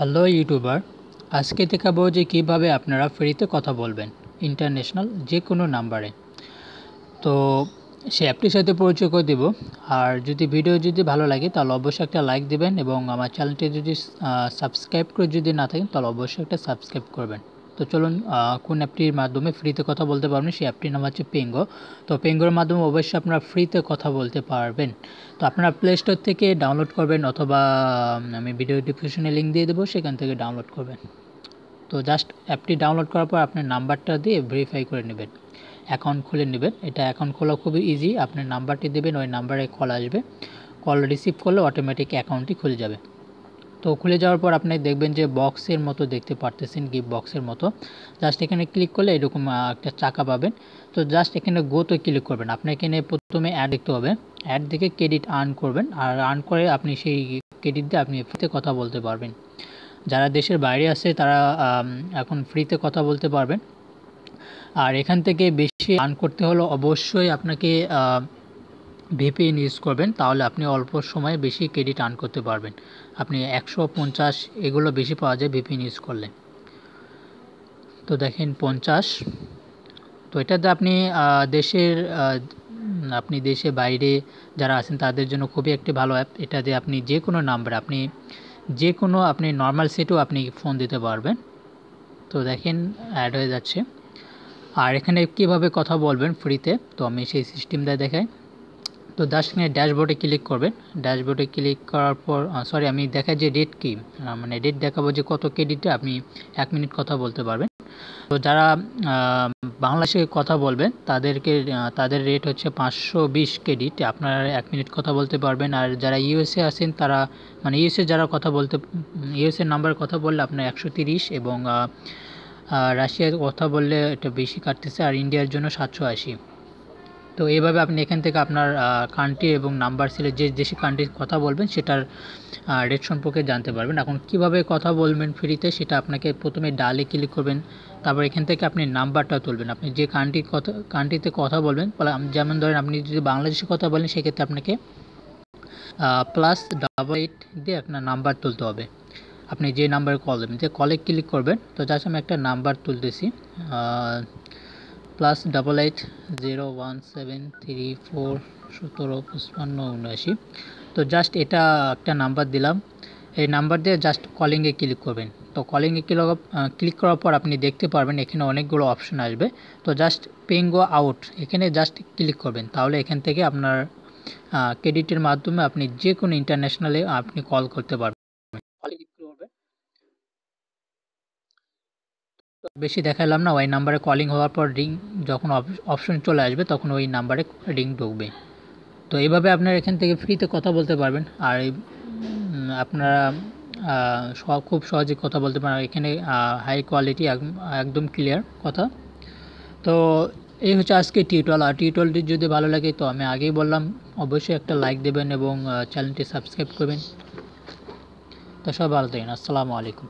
Hello YouTuber আজকে দেখাবো যে কীভাবে আপনারা ফ্রিতে কথা বলবেন ইন্টারন্যাশনাল যে কোনো নাম্বারে তো সে অ্যাপটির সাথে পরিচয় করে দেবো। আর যদি ভিডিও যদি ভালো লাগে, তাহলে অবশ্যই একটা লাইক দেবেন এবং আমার চ্যানেলটি যদি সাবস্ক্রাইব করে যদি না থাকেন, তাহলে অবশ্যই একটা সাবস্ক্রাইব করবেন। তো চলুন কোন অ্যাপটির মাধ্যমে ফ্রিতে কথা বলতে পারবেন, সেই অ্যাপটির নাম হচ্ছে পেঙ্গো তো পেঙ্গোর মাধ্যমে অবশ্যই আপনারা ফ্রিতে কথা বলতে পারবেন। তো আপনারা প্লে স্টোর থেকে ডাউনলোড করবেন অথবা আমি ভিডিও ডিসক্রিপশনে লিঙ্ক দিয়ে দেবো, সেখান থেকে ডাউনলোড করবেন। তো জাস্ট অ্যাপটি ডাউনলোড করার পর আপনার নাম্বারটা দিয়ে ভেরিফাই করে নেবেন। অ্যাকাউন্ট খুলে নেবেন। এটা অ্যাকাউন্ট খোলা খুবই ইজি আপনার নাম্বারটি দেবেন, ওই নাম্বারে কল আসবে। কল রিসিভ করলে অটোমেটিক অ্যাকাউন্টটি খুলে যাবে। তো খুলে যাওয়ার পর আপনি দেখবেন যে বক্সের মতো দেখতে পারতেছেন গিফট বক্সের মতো। জাস্ট এখানে ক্লিক করলে এরকম একটা চাকা পাবেন। তো জাস্ট এখানে গোতে ক্লিক করবেন। আপনি এখানে প্রথমে অ্যাড দেখতে হবে অ্যাড দেখে ক্রেডিট আর্ন করবেন। আর আর্ন করে আপনি সেই ক্রেডিট দিয়ে আপনি ফ্রিতে কথা বলতে পারবেন। যারা দেশের বাইরে আছে, তারা এখন ফ্রিতে কথা বলতে পারবেন। আর এখান থেকে বেশি আর্ন করতে হলে অবশ্যই আপনাকে ভিপিএন ইউজ করবেন, তাহলে আপনি অল্প সময়ে বেশি ক্রেডিট আর্ন করতে পারবেন। আপনি একশো পঞ্চাশ এগুলো বেশি পাওয়া যায় ভিপিএন ইউজ করলে তো দেখেন পঞ্চাশ। তো এটাতে আপনি দেশের আপনি দেশে বাইরে যারা আছেন তাদের জন্য খুবই একটি ভালো অ্যাপ এটা দিয়ে আপনি যে কোনো নাম্বার আপনি, যে কোনো আপনি নর্মাল সেটেও আপনি ফোন দিতে পারবেন। তো দেখেন অ্যাড হয়ে যাচ্ছে। আর এখানে কীভাবে কথা বলবেন ফ্রিতে তো? আমি সেই সিস্টেমটা দেখাই। তো জাস্ট এখানে ড্যাশবোর্ডে ক্লিক করবেন। ড্যাশবোর্ডে ক্লিক করার পর সরি আমি দেখাই যে ডেট কি। মানে ডেট দেখাবো যে কত ক্রেডিটে আপনি এক মিনিট কথা বলতে পারবেন। তো যারা বাংলাদেশে কথা বলবেন, তাদেরকে তাদের রেট হচ্ছে পাঁচশো বিশ ক্রেডিট আপনারা এক মিনিট কথা বলতে পারবেন। আর যারা ইউএসএ আছেন, তারা মানে ইউএসএ যারা কথা বলতে ইউএসএ নাম্বার কথা বললে আপনার একশো তিরিশ এবং রাশিয়ার কথা বললে এটা বেশি কাটতেছে। আর ইন্ডিয়ার জন্য সাতশো আশি। তো এইভাবে আপনি এখান থেকে আপনার কান্ট্রি এবং নাম্বার সিলে যে দেশে কান্ট্রির কথা বলবেন, সেটার রেট সম্পর্কে জানতে পারবেন। এখন কীভাবে কথা বলবেন ফ্রিতে সেটা আপনাকে প্রথমে ডালে ক্লিক করবেন। তারপর এখান থেকে আপনি নাম্বারটা তুলবেন। আপনি যে কান্ট্রির কথা কান্ট্রিতে কথা বলবেন যেমন ধরেন আপনি যদি বাংলাদেশে কথা বলেন, সেক্ষেত্রে আপনাকে প্লাস ডাবল এইট দিয়ে আপনার নাম্বার তুলতে হবে। আপনি যে নাম্বারে কল দেবেন, যে কলে ক্লিক করবেন, তো জাস্ট আমি একটা number তুলতেছি plus double eight zero one seven three four সতেরো পঁচপান্ন উনআশি। তো জাস্ট এটা একটা নাম্বার দিলাম। এই নাম্বার দিয়ে জাস্ট কলিংয়ে ক্লিক করবেন। তো কলিংয়ে ক্লিক ক্লিক করার পর আপনি দেখতে পারবেন এখানে অনেকগুলো অপশন আসবে। তো জাস্ট পেঙ্গো আউট এখানে জাস্ট ক্লিক করবেন। তাহলে এখান থেকে আপনার ক্রেডিটের মাধ্যমে আপনি যে কোনো ইন্টারন্যাশনালে আপনি কল করতে পারবেন। বেশি দেখালাম না, ওই নাম্বারে কলিং হওয়ার পর রিং যখন অপশন চলে আসবে তখন ওই নাম্বারে রিং ঢুকবে। তো এইভাবে আপনারা এখান থেকে ফ্রিতে কথা বলতে পারবেন। আর আপনারা খুব সহজে কথা বলতে পারেন। এখানে হাই কোয়ালিটি একদম ক্লিয়ার কথা। তো এই হচ্ছে আজকে টিউটোয়াল আর টিউটোয়ালটি যদি ভালো লাগে তো আমি আগেই বললাম, অবশ্যই একটা লাইক দেবেন এবং চ্যানেলটি সাবস্ক্রাইব করবেন। তো সব ভালো থাকেন। আসসালামু আলাইকুম।